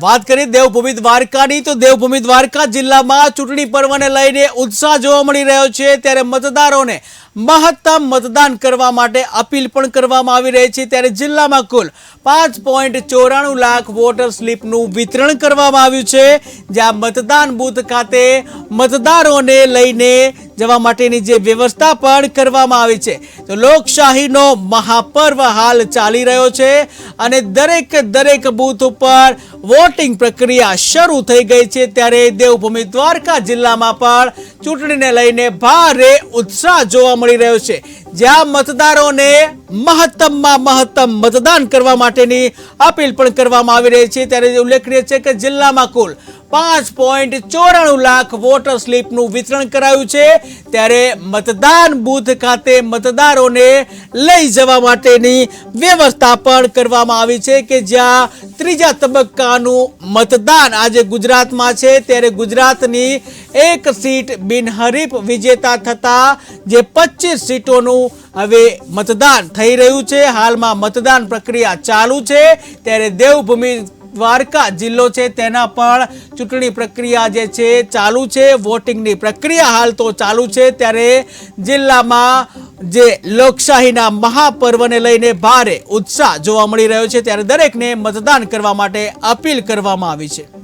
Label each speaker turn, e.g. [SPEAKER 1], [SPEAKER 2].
[SPEAKER 1] વાત કરી દેવભૂમિ દ્વારકાની, તો દેવભૂમિ દ્વારકા જિલ્લામાં ચૂંટણી પર્વને લઈને ઉત્સાહ જોવા મળી રહ્યો છે. ત્યારે મતદારોને મહત્તમ મતદાન કરવા માટે અપીલ પણ કરવામાં આવી રહી છે. ત્યારે જિલ્લામાં કુલ પાંચ પોઈન્ટ ચોરાણું લાખ વોટર સ્લીપનું વિતરણ કરવામાં આવ્યું છે. જ્યાં મતદાન બૂથ ખાતે મતદારોને લઈને જવા માટેની જે વ્યવસ્થા પણ કરવામાં આવી છે. તો લોકશાહીનો મહાપર્વ હાલ ચાલી રહ્યો છે અને દરેક દરેક બૂથ ઉપર વોટિંગ પ્રક્રિયા શરૂ થઈ ગઈ છે. ત્યારે દેવભૂમિ દ્વારકા જિલ્લામાં પણ ચૂંટણીને લઈને ભારે ઉત્સાહ જોવા મળી રહ્યો છે. જ્યાં મતદારોને મહત્તમમાં મહત્તમ મતદાન કરવા માટેની અપીલ પણ કરવામાં આવી રહી છે. ત્યારે ઉલ્લેખનીય છે કે જિલ્લામાં કુલ પાંચ પોઈન્ટ ચોરાણું લાખ વોટર સ્લીપનું વિતરણ કરાયું છે. ત્યારે મતદાન બૂથ ખાતે મતદારોને લઈ જવા માટેની વ્યવસ્થા પણ કરવામાં આવી છે કે જ્યાં ત્રીજા તબક્કાનું મતદાન આજે ગુજરાતમાં છે. ત્યારે ગુજરાતની એક સીટ બિનહરીફ વિજેતા થતા જે પચીસ સીટોનું હવે મતદાન થઈ રહ્યું છે. હાલમાં મતદાન પ્રક્રિયા ચાલુ છે. ત્યારે દેવભૂમિ દ્વારકા જિલ્લો છે, તેના પણ ચૂંટણી પ્રક્રિયા જે છે, ચાલુ છે, વોટિંગની પ્રક્રિયા હાલ તો ચાલુ છે, ત્યારે જિલ્લામાં જે લોકશાહીના મહાપર્વને લઈને ભારે ઉત્સાહ જોવા મળી રહ્યો છે, ત્યારે દરેકને મતદાન કરવા માટે અપીલ કરવામાં આવી છે.